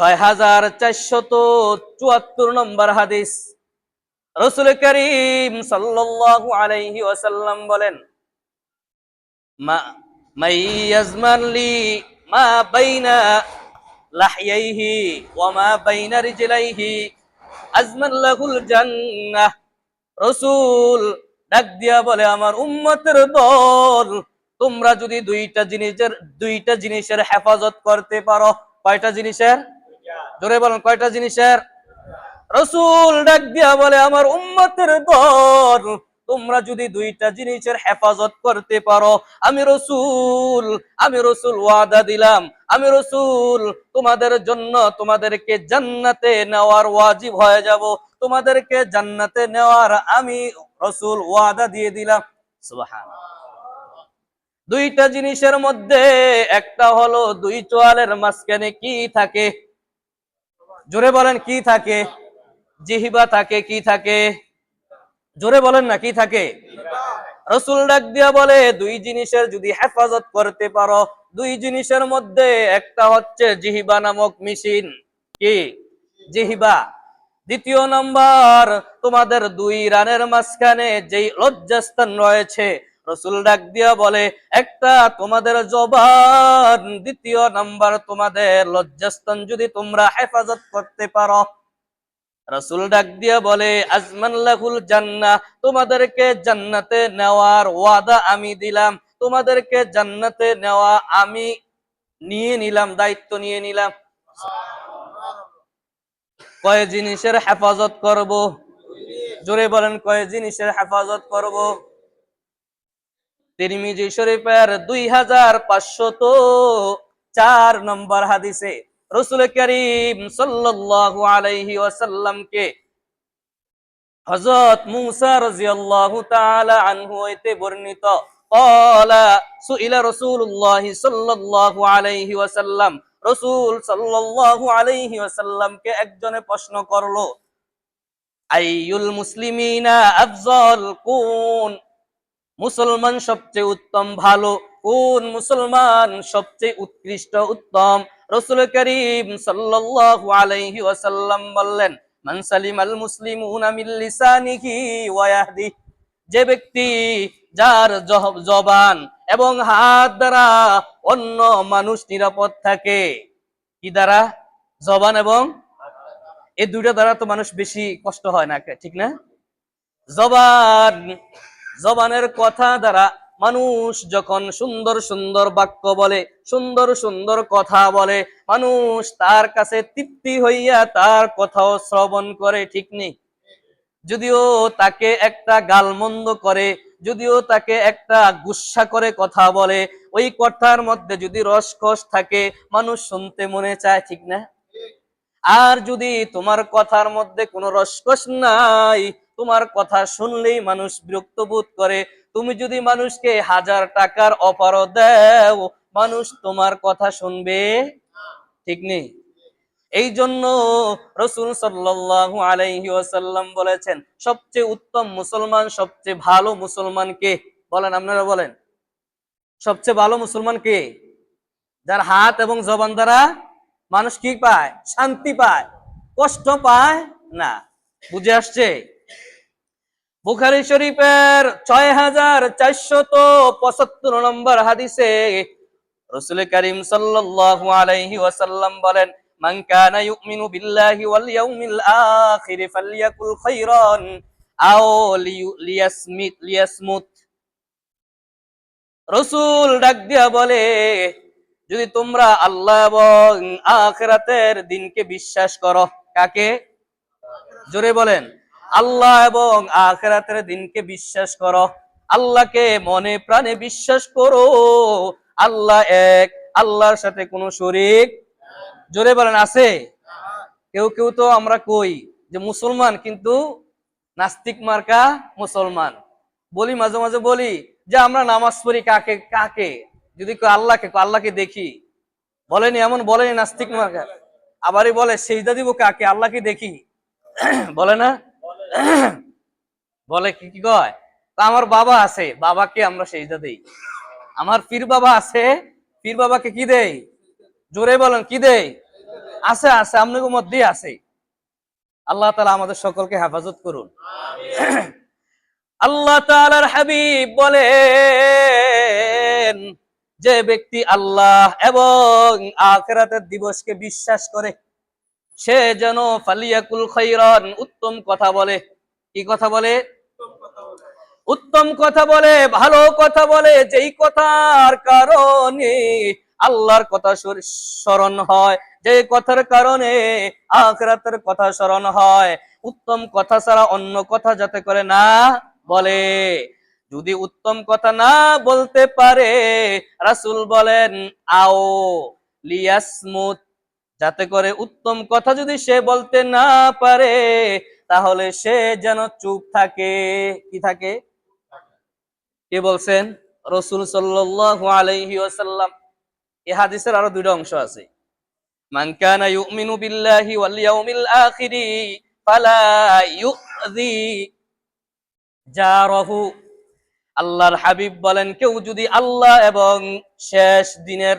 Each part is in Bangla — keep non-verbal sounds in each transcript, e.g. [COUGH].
ছয় হাজার চুয়াত্তর নম্বর করিম ওয়াসাল্লাম বলেন রসুল ডাক দিয়া বলে, আমার উম্মতের দল, তোমরা যদি দুইটা জিনিসের দুইটা জিনিসের হেফাজত করতে পারো। কয়টা জিনিসের? জোরে বলেন, কয়টা জিনিসের? রসুল ডাক দিয়া বলে, আমার উম্মতের দল, তোমরা যদি দুইটা জিনিসের হেফাজত করতে পারো, আমি রসুল আমি রসুল ওয়াদা দিলাম, আমি রসুল, তোমাদের জন্য তোমাদেরকে জান্নাতে নেওয়ার ওয়াজিব হয়ে যাব, তোমাদেরকে জান্নাতে নেওয়ার আমি রসুল ওয়াদা দিয়ে দিলাম। দুইটা জিনিসের মধ্যে একটা হলো দুই চোয়ালের মাঝখানে কি থাকে? জোরে বলেন, কি থাকে? জিহিবা থাকে, কি থাকে? জোরে বলেন না, কি থাকে? রসুল ডাক দিয়া বলে, দুই জিনিসের যদি হেফাজত করতে পারো, দুই জিনিসের মধ্যে একটা হচ্ছে জিহিবা নামক মেশিন। কি? জিহিবা। দ্বিতীয় নম্বর, তোমাদের দুই রানের মাঝখানে যেই লজ্জাস্থান রয়েছে রসুল ডাক দিয়া বলে, একটা তোমাদের জবান, দ্বিতীয় নাম্বার তোমাদের লজ্জাস্থান যদি তোমরা হেফাজত করতে পারো। রসুল ডাক দিয়া বলে, আজমান জান্নাহ, তোমাদেরকে জান্নাতে নেওয়ার ওয়াদা আমি দিলাম, তোমাদেরকে জান্নাতে নেওয়া আমি নিয়ে নিলাম, দায়িত্ব নিয়ে নিলাম। কয় জিনিসের হেফাজত করব? জোরে বলেন, কয় জিনিসের হেফাজত করব? তিরমিজি শরীফের দুই হাজার পাঁচশত চার নম্বর হাদিসে রসুল করিম সাল্লু হজরত মুসা তাআলা আনহু হইতে বর্ণিত, ক্বালা সুইলা রাসূলুল্লাহ সাল্লাল্লাহু আলাইহি ওয়াসাল্লাম রাসূল সাল্লাল্লাহু আলাইহি ওয়াসাল্লামকে একজনে প্রশ্ন করল, আইয়ুল মুসলিমিনা আফজাল কোন? মুসলমান সবচেয়ে উত্তম, ভালো। কোন মুসলমান সবচেয়ে উৎকৃষ্ট, উত্তম? রসুল করিম সাল্লাল্লাহু আলাইহি ওয়াসাল্লাম বললেন যে ব্যক্তি যার জবান এবং হাত দ্বারা অন্য মানুষ নিরাপদ থাকে, কি দ্বারা? জবান এবং এই দুইটা দ্বারা তো মানুষ বেশি কষ্ট হয় না, ঠিক না? জবান জবানের কথা দ্বারা মানুষ যখন সুন্দর সুন্দর বাক্য বলে, সুন্দর সুন্দর কথা বলে, মানুষ তার কাছে তৃপ্তি হইয়া তার কথাও শ্রবণ করে, ঠিক নেই যদিও তাকে একটা গালমন্দ করে, যদিও তাকে একটা গুসা করে কথা বলে, ওই কথার মধ্যে যদি রসকস থাকে, মানুষ শুনতে মনে চায়, ঠিক না? আর যদি তোমার কথার মধ্যে কোনো রসকস নাই তোমার কথা শুনলেই মানুষ বিরক্ত বোধ করে। তুমি যদি মানুষকে হাজার টাকার অফারও দেও, মানুষ তোমার কথা শুনবে। ঠিক নেই? এই জন্য রসুল সাল্লাল্লাহু আলাইহি বলেছেন, সবচেয়ে উত্তম মুসলমান, সবচেয়ে ভালো মুসলমান কে? বলেন, আপনারা বলেন। সবচেয়ে ভালো মুসলমান কে? যার হাত এবং জবান দ্বারা মানুষ কি পায়? শান্তি পায়। কষ্ট পায়? না। বুঝে আসছে? বুখারি শরীফের ছয় হাজার চারশত পঁচাত্তর নম্বর হাদিসে রসুল করিম সাল্লাল্লাহু আলাইহি ওয়াসাল্লাম বলেন, মান কানা ইউমিনু বিল্লাহি ওয়াল ইয়াউমিল আখির ফালইয়াকুল খাইরান আও লিয়াসমিত লিয়াসমুত। রসুল ডাক দিয়া বলে, যদি তোমরা আল্লাহ এবং আখিরাতের দিনকে বিশ্বাস করো, কাকে? জোরে বলেন। আল্লাহ এবং আখেরাতের দিনকে বিশ্বাস করো। আল্লাহকে মনে প্রাণে বিশ্বাস করো। আল্লাহ এক, আল্লাহর সাথে কোনো শরিক। জোরে বলেন, আছে? কেউ কেউ তো আমরা কই যে মুসলমান, কিন্তু নাস্তিক মার্কা মুসলমান। বলি, মাঝে মাঝে বলি যে আমরা নামাজ পড়ি কাকে কাকে? যদি আল্লাহকে আল্লাহকে দেখি। বলেনি, এমন বলেনি নাস্তিক মার্কা। আবারই বলে সেইদা দিব কাকে? আল্লাহকে দেখি। [CLEARS THROAT] বলে না? বলে কি কি কয়? তা আমার বাবা আছে, বাবাকে আমরা সেজদা দেই। আমার পীর বাবা আছে, পীর বাবাকে কি দেই? জোরে বলেন, কি দেই? আছে আছে আপনাদের মধ্যেই আছে। আল্লাহ তালা আমাদের সকলকে হেফাজত করুন। আল্লাহ তাআলার হাবিব বলেন, যে ব্যক্তি আল্লাহ এবং আখেরাতের দিবসকে বিশ্বাস করে সে যেন ফালিয়াকুল খৈরন উত্তম কথা বলে। কি কথা বলে? উত্তম কথা বলে, ভালো কথা বলে, যেই কথার কারণে আল্লাহর কথা স্মরণ হয়। যে কথার কারণে আখরাতের কথা স্মরণ হয়। উত্তম কথা ছাড়া অন্য কথা যাতে করে না বলে। যদি উত্তম কথা না বলতে পারে, রাসূল বলেন, আও লিয়াসমুত যাতে করে উত্তম কথা যদি সে বলতে না পারে, তাহলে সে যেন চুপ থাকে। কি থাকে? কে বলছেন? রসুল ওয়াসাল্লাম। এই হাদিসের আরও দুইটা অংশ আছে। আল্লাহর হাবিব বলেন, কেউ যদি আল্লাহ এবং শেষ দিনের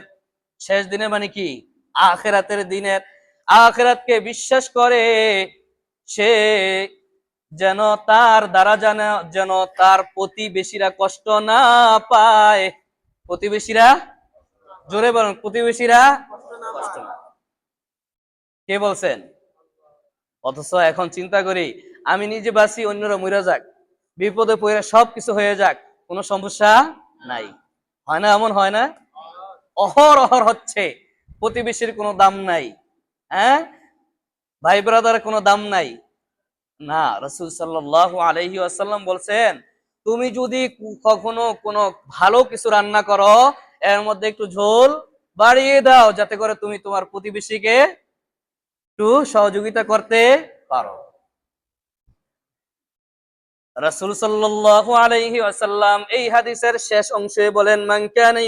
শেষ দিনের মানে কি? আখেরাতের দিনের আখেরাতকে বিশ্বাস করে সে যেন তার দ্বারা যেন যেন তার প্রতিবেশীরা কষ্ট না পায়। প্রতিবেশীরা? জোরে বলুন প্রতিবেশীরা? কষ্ট না। কে বলছেন? অথচ এখন চিন্তা করি আমি নিজে বাঁচি অন্যরা মরে যাক। বিপদে পড়ে সব কিছু হয়ে যাক কোনো সমস্যা নাই। হয় না এমন হয় না? অহর অহর হচ্ছে। প্রতিবেশীর কোনো দাম নাই হ্যাঁ? ভাই ব্রাদার কোনো দাম নাই। না, রসুল সাল্লাহ আলহি আসাল্লাম বলছেন, তুমি যদি কখনো কোনো ভালো কিছু রান্না করো, এর মধ্যে একটু ঝোল বাড়িয়ে দাও, যাতে করে তুমি তোমার প্রতিবেশীকে একটু সহযোগিতা করতে পারো। রাসূল সাল্লাল্লাহু আলাইহি ওয়াসাল্লাম এই হাদিসের শেষ অংশে বলেন, মান কানা